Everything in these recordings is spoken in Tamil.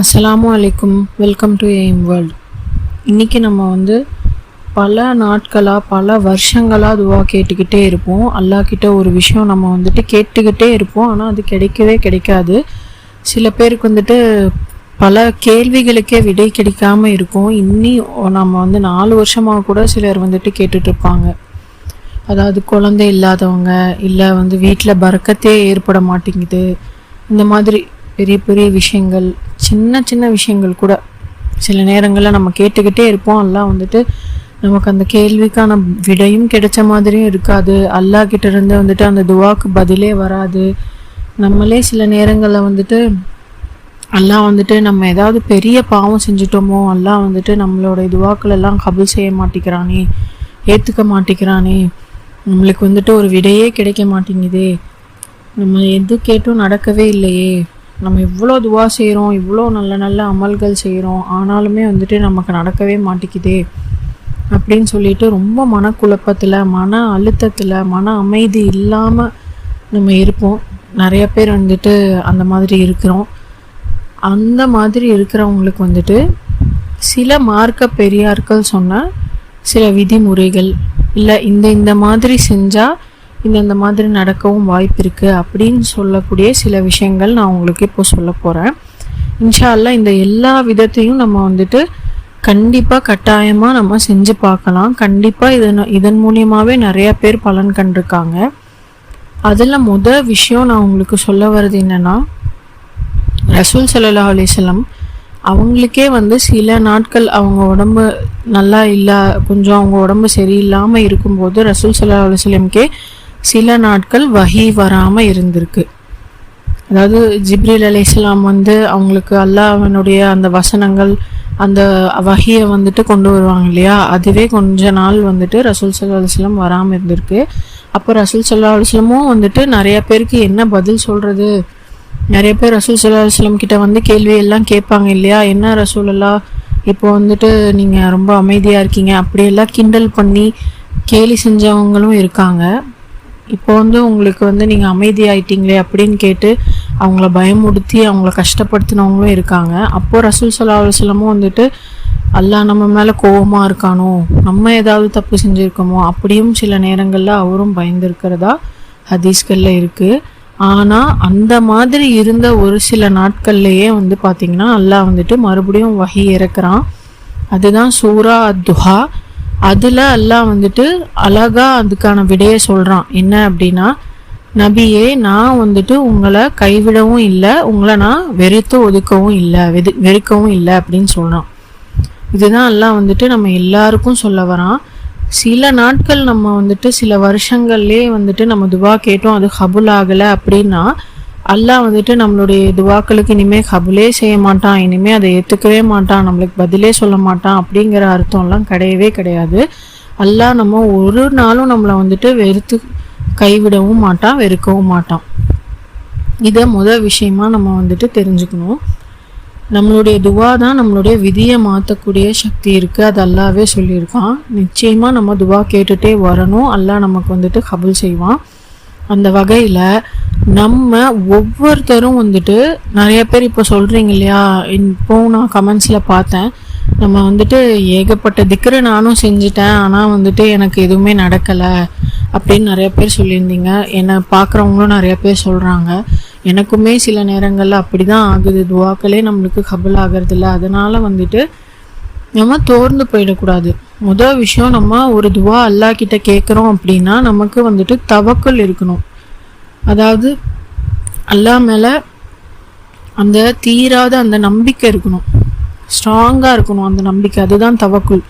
அஸ்ஸலாமு அலைக்கும் வெல்கம் டு எய்ம் வேர்ல்ட் இன்றைக்கி நம்ம வந்து பல நாட்களாக பல வருஷங்களாக துவா கேட்டுக்கிட்டே இருப்போம். அல்லாஹ் கிட்ட ஒரு விஷயம் நம்ம வந்துட்டு கேட்டுக்கிட்டே இருப்போம். ஆனால் அது கிடைக்கவே கிடைக்காது. சில பேருக்கு வந்துட்டு பல கேள்விகளுக்கே விடை கிடைக்காம இருக்கும். இன்னி நம்ம வந்து நாலு வருஷமாக கூட சிலர் வந்துட்டு கேட்டுட்ருப்பாங்க அதாவது குழந்தை இல்லாதவங்க இல்லை வந்து வீட்டில் பறக்கத்தே ஏற்பட மாட்டேங்குது. இந்த மாதிரி பெரிய பெரிய விஷயங்கள் சின்ன சின்ன விஷயங்கள் கூட. சில நேரங்களில் நம்ம கேட்டுக்கிட்டே இருப்போம். எல்லாம் வந்துட்டு நமக்கு அந்த கேள்விக்கான விடையும் கிடைச்ச மாதிரியும் இருக்காது. அல்லாஹ் கிட்ட இருந்து வந்துட்டு அந்த துவாக்கு பதிலே வராது. நம்மளே சில நேரங்களில் வந்துட்டு எல்லாம் வந்துட்டு நம்ம ஏதாவது பெரிய பாவம் செஞ்சுட்டோமோ எல்லாம் வந்துட்டு நம்மளோட துவாக்கள் எல்லாம் கபுல் செய்ய மாட்டேங்கிறானே ஏற்றுக்க மாட்டேங்கிறானே நம்மளுக்கு வந்துட்டு ஒரு விடையே கிடைக்க மாட்டேங்குதே. நம்ம எது கேட்டும் நடக்கவே இல்லையே. நம்ம இவ்வளோ துவா செய்கிறோம் இவ்வளோ நல்ல நல்ல அமல்கள் செய்கிறோம் ஆனாலுமே வந்துட்டு நமக்கு நடக்கவே மாட்டேங்குதே அப்படின்னு சொல்லிட்டு ரொம்ப மனக்குழப்பத்தில் மன அழுத்தத்தில் மன அமைதி இல்லாமல் நம்ம இருப்போம். நிறைய பேர் வந்துட்டு அந்த மாதிரி இருக்கிறோம். அந்த மாதிரி இருக்கிறவங்களுக்கு வந்துட்டு சில மார்க்க பெரியார்கள் சொன்ன சில விதிமுறைகள் இல்லை இந்த இந்த மாதிரி செஞ்சால் இந்த இந்த மாதிரி நடக்கவும் வாய்ப்பு இருக்குது அப்படின்னு சொல்லக்கூடிய சில விஷயங்கள் நான் உங்களுக்கு இப்போ சொல்ல போகிறேன் இன்ஷா இந்த எல்லா விதத்தையும் நம்ம வந்துட்டு கண்டிப்பாக கட்டாயமாக நம்ம செஞ்சு பார்க்கலாம். கண்டிப்பாக இதன் இதன் மூலியமாகவே நிறைய பேர் பலன் கண்டிருக்காங்க. அதில் முத விஷயம் நான் உங்களுக்கு சொல்ல வர்றது என்னென்னா ரசூல் சல்லா அலைஹி அவங்களுக்கே வந்து சில நாட்கள் அவங்க உடம்பு நல்லா இல்லை கொஞ்சம் அவங்க உடம்பு சரியில்லாமல் இருக்கும்போது ரசூல் சல்லா அலைஹி சில நாட்கள் வகி வராமல் இருந்திருக்கு. அதாவது ஜிப்ரீல் இஸ்லாம் வந்து அவங்களுக்கு அல்லாஹனுடைய அந்த வசனங்கள் அந்த வகையை வந்துட்டு கொண்டு வருவாங்க இல்லையா? அதுவே கொஞ்ச நாள் வந்துட்டு ரசூல் சல்லா அலுவலம் வராமல் இருந்திருக்கு. அப்போ ரசூல் சல்லா அலுவலமும் வந்துட்டு நிறைய பேருக்கு என்ன பதில் சொல்கிறது நிறைய பேர் ரசூல் சல்லா அலுவலம் கிட்ட வந்து கேள்வி எல்லாம் கேட்பாங்க இல்லையா? என்ன ரசூலெல்லாம் இப்போ வந்துட்டு நீங்கள் ரொம்ப அமைதியாக இருக்கீங்க அப்படியெல்லாம் கிண்டல் பண்ணி கேலி செஞ்சவங்களும் இருக்காங்க. இப்போ வந்து உங்களுக்கு வந்து நீங்கள் அமைதியாயிட்டீங்களே அப்படின்னு கேட்டு அவங்கள பயமுடுத்தி அவங்கள கஷ்டப்படுத்தினவங்களும் இருக்காங்க. அப்போது ரசூல் சல்லா அலுவலமும் வந்துட்டு அல்லாஹ் நம்ம மேலே கோவமாக இருக்கானோ? நம்ம ஏதாவது தப்பு செஞ்சுருக்கோமோ? அப்படியும் சில நேரங்களில் அவரும் பயந்துருக்கிறதா ஹதீஸ்களில் இருக்குது ஆனால் அந்த மாதிரி இருந்த ஒரு சில நாட்கள்லையே வந்து பார்த்திங்கன்னா அல்லாஹ் வந்துட்டு மறுபடியும் வகி இறக்குறான். அதுதான் சூரா அத்துஹா. அதில் அல்லாஹ் வந்துட்டு அழகா அதுக்கான விடையை சொல்கிறான் என்ன அப்படின்னா நபியே நான் வந்துட்டு உங்களை கைவிடவும் இல்லை உங்களை நான் வெறுத்து ஒதுக்கவும் இல்லை வெது வெறுக்கவும் இல்லை அப்படின்னு சொல்கிறான் இதுதான் எல்லாம் வந்துட்டு நம்ம எல்லாருக்கும் சொல்ல வரான். சில நாட்கள் நம்ம வந்துட்டு சில வருஷங்கள்லே வந்துட்டு நம்ம துவா கேட்டோம் அது ஹபுல் ஆகலை அப்படின்னா அல்லாஹ் வந்துட்டு நம்மளுடைய துவாக்களுக்கு இனிமேல் கபுலே செய்ய மாட்டான் இனிமேல் அதை ஏற்றுக்கவே மாட்டான் நம்மளுக்கு பதிலே சொல்ல மாட்டான் அப்படிங்கிற அர்த்தம்லாம் கிடையவே கிடையாது. அல்லாஹ் நம்ம ஒரு நாளும் நம்மளை வந்துட்டு வெறுத்து கைவிடவும் மாட்டான் வெறுக்கவும் மாட்டான். இதை முதல் விஷயமா நம்ம வந்துட்டு தெரிஞ்சுக்கணும். நம்மளுடைய துவா தான் நம்மளுடைய விதியை மாற்றக்கூடிய சக்தி இருக்குது அது அல்லாவே சொல்லியிருக்கான். நிச்சயமாக நம்ம துவா கேட்டுகிட்டே வரணும் அல்லாஹ் நமக்கு வந்துட்டு கபுல் செய்வான். அந்த வகையில் நம்ம ஒவ்வொருத்தரும் வந்துட்டு நிறைய பேர் இப்போ சொல்கிறீங்க இல்லையா? இப்போ நான் கமெண்ட்ஸில் பார்த்தேன். நம்ம வந்துட்டு ஏகப்பட்ட திக்கரை நானும் செஞ்சுட்டேன். ஆனால் வந்துட்டு எனக்கு எதுவுமே நடக்கலை அப்படின்னு நிறைய பேர் சொல்லியிருந்தீங்க. என்னை பார்க்குறவங்களும் நிறைய பேர் சொல்கிறாங்க எனக்குமே சில நேரங்களில் அப்படி தான் ஆகுது. துவாக்களே நம்மளுக்கு கபல் ஆகிறதில்ல. அதனால் வந்துட்டு நம்ம தோர்ந்து போயிடக்கூடாது. முதல் விஷயம் நம்ம ஒரு துவா அல்லா கிட்ட கேட்குறோம் அப்படின்னா நமக்கு வந்துட்டு தவக்கல் இருக்கணும். அதாவது அல்லா மேலே அந்த தீராத அந்த நம்பிக்கை இருக்கணும். ஸ்ட்ராங்காக இருக்கணும் அந்த நம்பிக்கை. அதுதான் தவக்குள்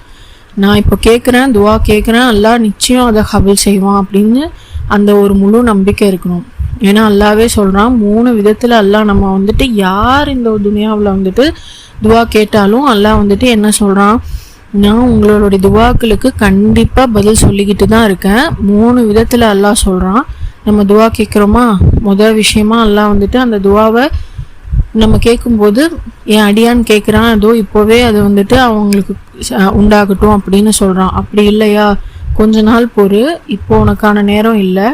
நான் இப்போ கேட்குறேன் துவா கேட்குறேன் அல்லா நிச்சயம் அதை ஹபில் செய்வான் அப்படின்னு அந்த ஒரு முழு நம்பிக்கை இருக்கணும். ஏன்னா அல்லாவே சொல்கிறான் மூணு விதத்தில் அல்லாஹ் நம்ம வந்துட்டு யார் இந்த துனியாவில் வந்துட்டு துவா கேட்டாலும் அல்லாஹ் வந்துட்டு என்ன சொல்கிறான் நான் உங்களுடைய துவாக்களுக்கு கண்டிப்பாக பதில் சொல்லிக்கிட்டு தான் இருக்கேன். மூணு விதத்தில் அல்லாஹ் சொல்கிறான் நம்ம துவா கேட்குறோமா? முதல் விஷயமா அல்லா வந்துட்டு அந்த துவாவை நம்ம கேட்கும்போது என் அடியான்னு கேட்குறான்? அதோ இப்போவே அது வந்துட்டு அவங்களுக்கு உண்டாகட்டும் அப்படின்னு சொல்கிறான் அப்படி இல்லையா? கொஞ்ச நாள் பொறு இப்போ உனக்கான நேரம் இல்லை.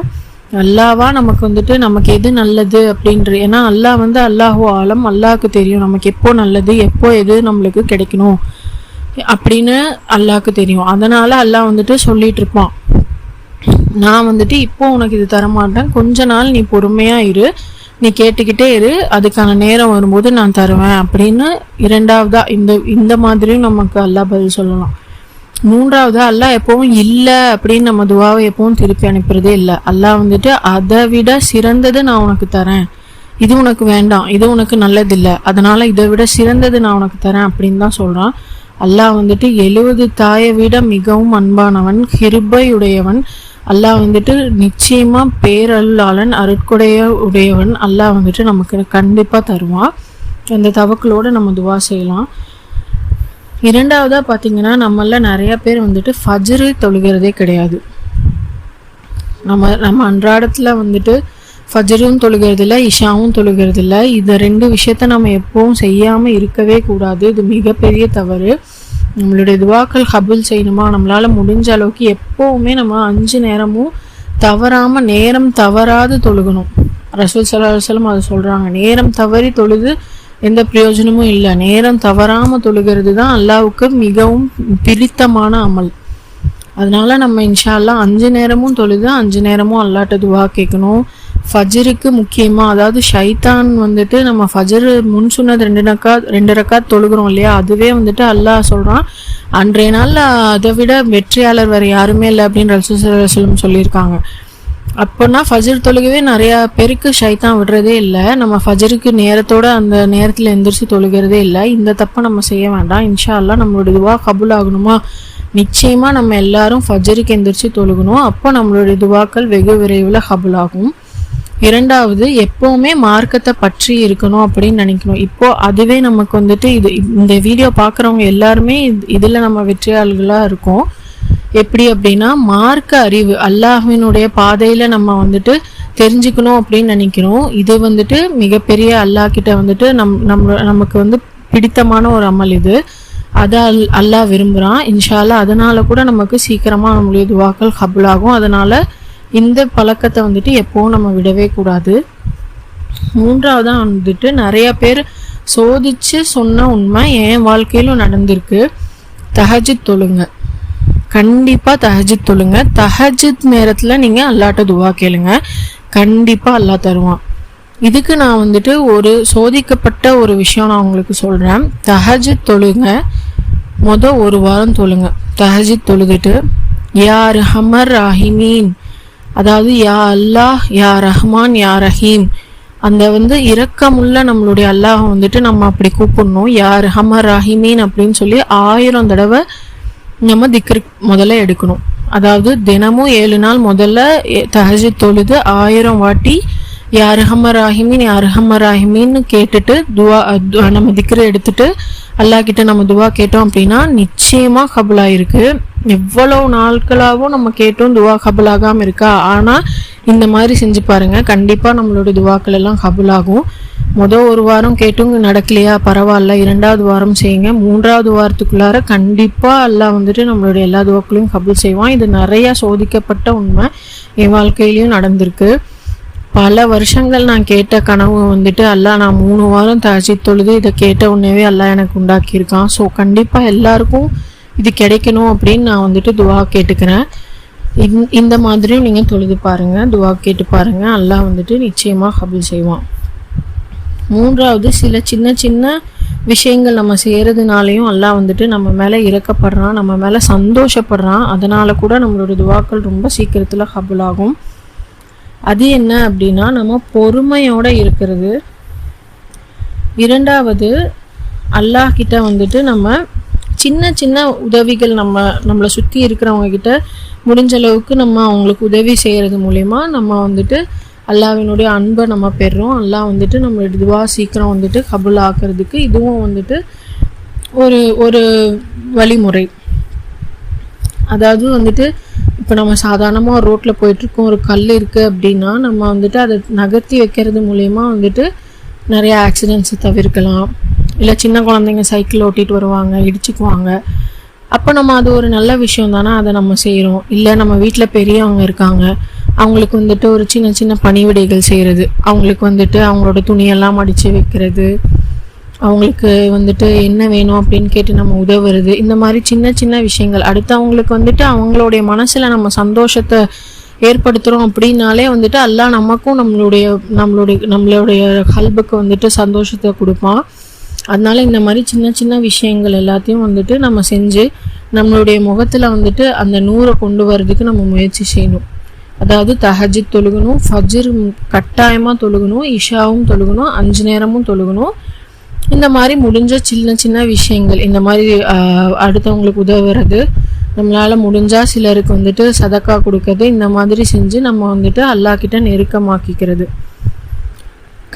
அல்லாவா நமக்கு வந்துட்டு நமக்கு எது நல்லது அப்படின்ற ஏன்னா அல்லாஹ் வந்து அல்லாஹோ ஆலம் அல்லாஹ்க்கு தெரியும் நமக்கு எப்போ நல்லது எப்போ எது நம்மளுக்கு கிடைக்கணும் அப்படின்னு அல்லாஹ்க்கு தெரியும். அதனால அல்லாஹ் வந்துட்டு சொல்லிட்டு இருப்பான். நான் வந்துட்டு இப்போ உனக்கு இது தரமாட்டேன். கொஞ்ச நாள் நீ பொறுமையா இரு. நீ கேட்டுக்கிட்டே இரு. அதுக்கான நேரம் வரும்போது நான் தருவேன் அப்படின்னு இரண்டாவதா இந்த இந்த மாதிரியும் நமக்கு அல்லாஹ் பதில் சொல்லலாம். மூன்றாவது அல்லாஹ் எப்பவும் இல்லை அப்படின்னு நம்ம துவாவை எப்பவும் திருப்பி அனுப்புறதே இல்லை. அல்லாஹ் வந்துட்டு அதை விட சிறந்தது நான் உனக்கு தரேன். இது உனக்கு வேண்டாம். இது உனக்கு நல்லதில்லை. அதனால இதை விட சிறந்தது நான் உனக்கு தரேன். அப்படின்னு தான் சொல்றான். அல்லாஹ் வந்துட்டு எழுபது தாயை விட மிகவும் அன்பானவன் கிருபையுடையவன். அல்லாஹ் வந்துட்டு நிச்சயமா பேரல்லாளன் அருட்கொடைய உடையவன் அல்லாஹ் வந்துட்டு நமக்கு கண்டிப்பா தருவான். அந்த தவக்களோட நம்ம துவா செய்யலாம். இரண்டாவதா பார்த்தீங்கன்னா நம்மள நிறைய பேர் வந்துட்டு ஃபஜ்ரு தொழுகிறதே கிடையாது. நம்ம நம்ம அன்றாடத்துல வந்துட்டு ஃபஜ்ரும் தொழுகிறதில்ல இஷாவும் தொழுகிறதில்ல. இந்த ரெண்டு விஷயத்த நம்ம எப்பவும் செய்யாம இருக்கவே கூடாது. இது மிகப்பெரிய தவறு. நம்மளுடைய துவாக்கள் ஹபுல் செய்யணுமா? நம்மளால முடிஞ்ச அளவுக்கு எப்பவுமே நம்ம அஞ்சு நேரமும் தவறாம நேரம் தவறாது தொழுகணும். ரசூல் சல்லா அதை சொல்றாங்க. நேரம் தவறி தொழுது எந்த பிரயோஜனமும் இல்லை. நேரம் தவறாமல் தொழுகிறது தான் அல்லாவுக்கு மிகவும் பிடித்தமான அமல். அதனால நம்ம இன்ஷால்லாம் அஞ்சு நேரமும் தொழுது அஞ்சு நேரமும் அல்லாட்ட துவா கேட்கணும் ஃபஜருக்கு முக்கியமாக அதாவது ஷைத்தான் வந்துட்டு நம்ம ஃபஜர் முன் சொன்னது ரெண்டு நக்கா ரெண்டு ரக்கா தொழுகிறோம் இல்லையா? அதுவே வந்துட்டு அல்லாஹ் சொல்கிறான் அன்றைய நாளில் அதை விட வெற்றியாளர் வேறு யாருமே இல்லை அப்படின்னு ரசூசலம் சொல்லியிருக்காங்க. அப்போனா ஃபஜர் தொழுகவே நிறைய பேருக்கு ஷைத்தான் விடுறதே இல்லை. நம்ம ஃபஜருக்கு நேரத்தோட அந்த நேரத்தில் எந்திரிச்சு தொழுகிறதே இல்லை. இந்த தப்பை நம்ம செய்ய வேண்டாம். இன்ஷா நம்மளோட இதுவாக கபுல் ஆகணுமா? நிச்சயமாக நம்ம எல்லாரும் ஃபஜருக்கு எந்திரிச்சு தொழுகணும். அப்போ நம்மளுடைய துவாக்கள் வெகு விரைவில் கபுல் ஆகும். இரண்டாவது எப்போவுமே மார்க்கத்தை பற்றி இருக்கணும் அப்படின்னு நினைக்கணும். இப்போ அதுவே நமக்கு வந்துட்டு இது இந்த வீடியோ பார்க்குறவங்க எல்லாருமே இது- நம்ம வெற்றியாளர்களாக இருக்கோம். எப்படி அப்படின்னா மார்க்க அறிவு அல்லாஹினுடைய பாதையில் நம்ம வந்துட்டு தெரிஞ்சுக்கணும் அப்படின்னு நினைக்கிறோம். இது வந்துட்டு மிகப்பெரிய அல்லாஹ் கிட்ட வந்துட்டு நம் நம்ம நமக்கு வந்து பிடித்தமான ஒரு அமல் இது. அதை அல் அல்லாஹ் விரும்புகிறான் இன்ஷால்லா அதனால் கூட நமக்கு சீக்கிரமாக நம்மளுடைய துவாக்கள் கபுலாகும் அதனால் இந்த பழக்கத்தை வந்துட்டு எப்போவும் நம்ம விடவே கூடாது. மூன்றாவதாக வந்துட்டு நிறைய பேர் சோதிச்சு சொன்ன உண்மை என் வாழ்க்கையிலும் நடந்திருக்கு? தஹஜித் தொழுங்க. கண்டிப்பாக தஹஜித் தொழுங்க. தஹஜித் நேரத்தில் நீங்கள் அல்லாட்ட துவா கேளுங்க. கண்டிப்பாக அல்லாஹ் தருவான். இதுக்கு நான் வந்துட்டு ஒரு சோதிக்கப்பட்ட ஒரு விஷயம் நான் உங்களுக்கு சொல்கிறேன் தஹஜித் தொழுங்க. மொதல் ஒரு வாரம் தொழுங்க. தஹஜித் தொழுதுட்டு யார் ஹமர் ராஹிமீன். அதாவது யா அல்லாஹ் யா ரஹ்மான் யா ரஹீம். அந்த வந்து இரக்கமுள்ள நம்மளுடைய அல்லாஹ் வந்துட்டு நம்ம அப்படி கூப்பிடணும். யார் ஹமர் ராஹிமீன் அப்படின்னு சொல்லி ஆயிரம் தடவை நம்ம திக்ரு முதல்ல எடுக்கணும். அதாவது தினமும் ஏழு நாள் முதல்ல தஹஜித் தொழுது ஆயிரம் வாட்டி யாருஹம்ம ரஹமர் ராஹிமின் யா ராஹிமின்னு கேட்டுட்டு துவா நம்ம திக்ரு எடுத்துட்டு அல்லாஹ் கிட்ட நம்ம துவா கேட்டோம் அப்படின்னா நிச்சயமாக கபுலாயிருக்கு. எவ்வளவு நாட்களாகவும் நம்ம கேட்டோம் துவா கபலாகாமல் இருக்கா? ஆனால் இந்த மாதிரி செஞ்சு பாருங்கள் கண்டிப்பாக நம்மளோட துவாக்கள் எல்லாம் கபுலாகும் மொதல் ஒரு வாரம் கேட்டும் நடக்கலையா? பரவாயில்ல. இரண்டாவது வாரம் செய்யுங்க. மூன்றாவது வாரத்துக்குள்ளார கண்டிப்பாக எல்லாம் வந்துட்டு நம்மளுடைய எல்லா துவாக்களையும் கபுல் செய்வான். இது நிறையா சோதிக்கப்பட்ட உண்மை. என் வாழ்க்கையிலையும் நடந்திருக்கு. பல வருஷங்கள் நான் கேட்ட கனவு வந்துட்டு அல்லாஹ் நான் மூணு வாரம் தஜி தொழுது இதை கேட்ட உடனேவே அல்லா எனக்கு உண்டாக்கியிருக்கான். ஸோ கண்டிப்பாக எல்லாருக்கும் இது கிடைக்கணும் அப்படின்னு நான் வந்துட்டு துவா கேட்டுக்கிறேன். இந்த- இந்த மாதிரியும் நீங்கள் தொழுது பாருங்கள் துவா கேட்டு பாருங்கள் அல்லாஹ் வந்துட்டு நிச்சயமாக கபூல் செய்வான். மூன்றாவது சில சின்ன சின்ன விஷயங்கள் நம்ம செய்கிறதுனாலையும் அல்லாஹ் வந்துட்டு நம்ம மேலே இறக்கப்படுறான் நம்ம மேலே சந்தோஷப்படுறான். அதனால் கூட நம்மளோட துவாக்கள் ரொம்ப சீக்கிரத்தில் கபூலாகும் அது என்ன அப்படின்னா நம்ம பொறுமையோடு இருக்கிறது. இரண்டாவது அல்லாஹ் கிட்ட வந்துட்டு நம்ம சின்ன சின்ன உதவிகள் நம்ம நம்மளை சுற்றி இருக்கிறவங்க கிட்ட முடிஞ்ச அளவுக்கு நம்ம அவங்களுக்கு உதவி செய்கிறது மூலயமா நம்ம வந்துட்டு அல்லாவினுடைய அன்பை நம்ம பெறுறோம் அல்லாஹ் வந்துட்டு நம்ம இதுவாக சீக்கிரம் வந்துட்டு கபுல் ஆக்கிறதுக்கு இதுவும் வந்துட்டு ஒரு ஒரு வழிமுறை. அதாவது வந்துட்டு இப்போ நம்ம சாதாரணமாக ஒரு ரோட்டில் போயிட்டுருக்கோம் ஒரு கல் இருக்குது அப்படின்னா நம்ம வந்துட்டு அதை நகர்த்தி வைக்கிறது மூலயமா வந்துட்டு நிறைய ஆக்சிடென்ட்ஸை தவிர்க்கலாம். இல்லை சின்ன குழந்தைங்க சைக்கிள் ஓட்டிட்டு வருவாங்க இடிச்சுக்குவாங்க. அப்போ நம்ம அது ஒரு நல்ல விஷயம் தானே அதை நம்ம செய்கிறோம் இல்லை நம்ம வீட்டில் பெரியவங்க இருக்காங்க அவங்களுக்கு வந்துட்டு ஒரு சின்ன சின்ன பணிவிடைகள் செய்கிறது அவங்களுக்கு வந்துட்டு அவங்களோட துணியெல்லாம் மடித்து வைக்கிறது அவங்களுக்கு வந்துட்டு என்ன வேணும் அப்படின்னு கேட்டு நம்ம உதவுறது இந்த மாதிரி சின்ன சின்ன விஷயங்கள். அடுத்து அவங்களுக்கு வந்துட்டு அவங்களுடைய மனசில் நம்ம சந்தோஷத்தை ஏற்படுத்துகிறோம் அப்படின்னாலே வந்துட்டு எல்லாம் நமக்கும் நம்மளுடைய நம்மளுடைய நம்மளுடைய கல்புக்கு வந்துட்டு சந்தோஷத்தை கொடுப்பான். அதனால இந்த மாதிரி சின்ன சின்ன விஷயங்கள் எல்லாத்தையும் வந்துட்டு நம்ம செஞ்சு நம்மளுடைய முகத்தில் வந்துட்டு அந்த நூறை கொண்டு வர்றதுக்கு நம்ம முயற்சி செய்யணும். அதாவது தஹஜித் தொழுகணும் ஃபஜ்ர் கட்டாயமாக தொழுகணும் இஷாவும் தொழுகணும் அஞ்சு நேரமும் தொழுகணும். இந்த மாதிரி முடிஞ்ச சின்ன சின்ன விஷயங்கள் இந்த மாதிரி அடுத்தவங்களுக்கு உதவுறது நம்மளால் முடிஞ்சால் சிலருக்கு வந்துட்டு சதக்கா கொடுக்கறது இந்த மாதிரி செஞ்சு நம்ம வந்துட்டு அல்லாஹ் கிட்ட நெருக்கமாக்கிக்கிறது.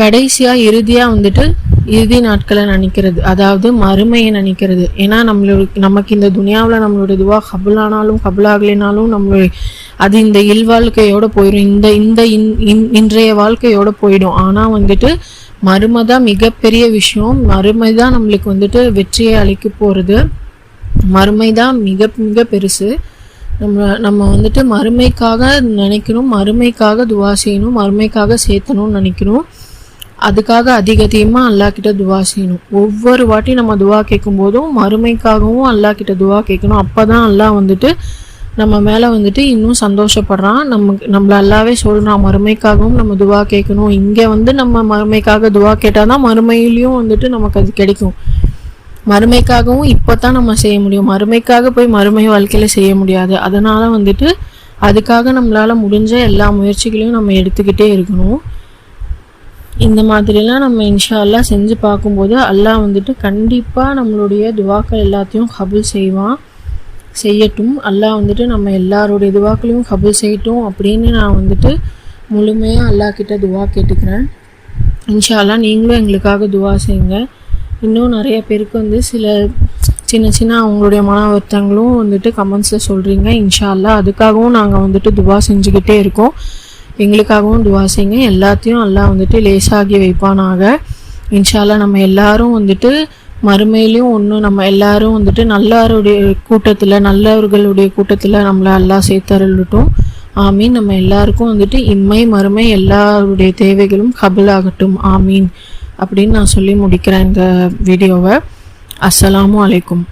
கடைசியாக இறுதியாக வந்துட்டு இறுதி நாட்களை நினைக்கிறது. அதாவது மறுமையை நினைக்கிறது. ஏன்னா நம்மளோட நமக்கு இந்த துனியாவில் நம்மளோட துவா கபுலானாலும் கபுலாகலினாலும் நம்மளுடைய அது இந்த இல்வாழ்க்கையோட போயிடும் இந்த இந்த இன்- இன்- இன்றைய வாழ்க்கையோட போயிடும். ஆனால் வந்துட்டு மறுமை தான் மிகப்பெரிய விஷயம். மறுமை தான் நம்மளுக்கு வந்துட்டு வெற்றியை அளிக்க போகிறது மறுமை தான் மிக மிக பெருசு. நம்ம நம்ம வந்துட்டு மறுமைக்காக நினைக்கணும். மறுமைக்காக துவா செய்யணும். மறுமைக்காக சேர்த்தணும்னு நினைக்கணும். அதுக்காக அதிக அதிகமாக அல்லாஹ் கிட்ட துவா செய்யணும். ஒவ்வொரு வாட்டி நம்ம துவா கேட்கும் போதும் மறுமைக்காகவும் அல்லாஹ் கிட்ட துவா கேட்கணும் அப்போ தான் அல்லா வந்துட்டு நம்ம மேலே வந்துட்டு இன்னும் சந்தோஷப்படுறான். நமக்கு நம்மள அல்லாவே சொல்கிறான் மறுமைக்காகவும் நம்ம துவா கேட்கணும் இங்கே வந்து நம்ம மறுமைக்காக துவா கேட்டால் தான் மறுமையிலையும் வந்துட்டு நமக்கு அது கிடைக்கும். மறுமைக்காகவும் இப்போ தான் நம்ம செய்ய முடியும். மறுமைக்காக போய் மறுமை வாழ்க்கையில் செய்ய முடியாது. அதனால் வந்துட்டு அதுக்காக நம்மளால் முடிஞ்ச எல்லா முயற்சிகளையும் நம்ம எடுத்துக்கிட்டே இருக்கணும். இந்த மாதிரிலாம் நம்ம இன்ஷால்லா செஞ்சு பார்க்கும்போது அல்லாஹ் வந்துட்டு கண்டிப்பாக நம்மளுடைய துவாக்கள் எல்லாத்தையும் கபுல் செய்வான். செய்யட்டும். அல்லாஹ் வந்துட்டு நம்ம எல்லாருடைய துவாக்களையும் கபுல் செய்யட்டும் அப்படின்னு நான் வந்துட்டு முழுமையாக அல்லாஹ் கிட்ட துவா கேட்டுக்கிறேன். இன்ஷால்லா நீங்களும் எங்களுக்காக துவா செய்யுங்க. இன்னும் நிறைய பேருக்கு வந்து சில சின்ன சின்ன அவங்களுடைய மன வருத்தங்களும் வந்துட்டு கமெண்ட்ஸில் சொல்கிறீங்க இன்ஷால்லா அதுக்காகவும் நாங்கள் வந்துட்டு துவா செஞ்சுக்கிட்டே இருக்கோம். எங்களுக்காகவும் துவா செய்யுங்க. எல்லாத்தையும் எல்லாம் வந்துட்டு லேசாகி வைப்பானாக. இன்ஷா நம்ம எல்லாரும் வந்துட்டு மறுமையிலையும் ஒன்று நம்ம எல்லாரும் வந்துட்டு நல்லாருடைய கூட்டத்தில் நல்லவர்களுடைய கூட்டத்தில் நம்மளை எல்லாம் சேர்த்தருளட்டும். ஆமீன். நம்ம எல்லாருக்கும் வந்துட்டு இம்மை மறுமை எல்லாருடைய தேவைகளும் கபலாகட்டும் ஆமீன். அப்படின்னு நான் சொல்லி முடிக்கிறேன் இந்த வீடியோவை. அஸ்ஸலாமு அலைக்கும்.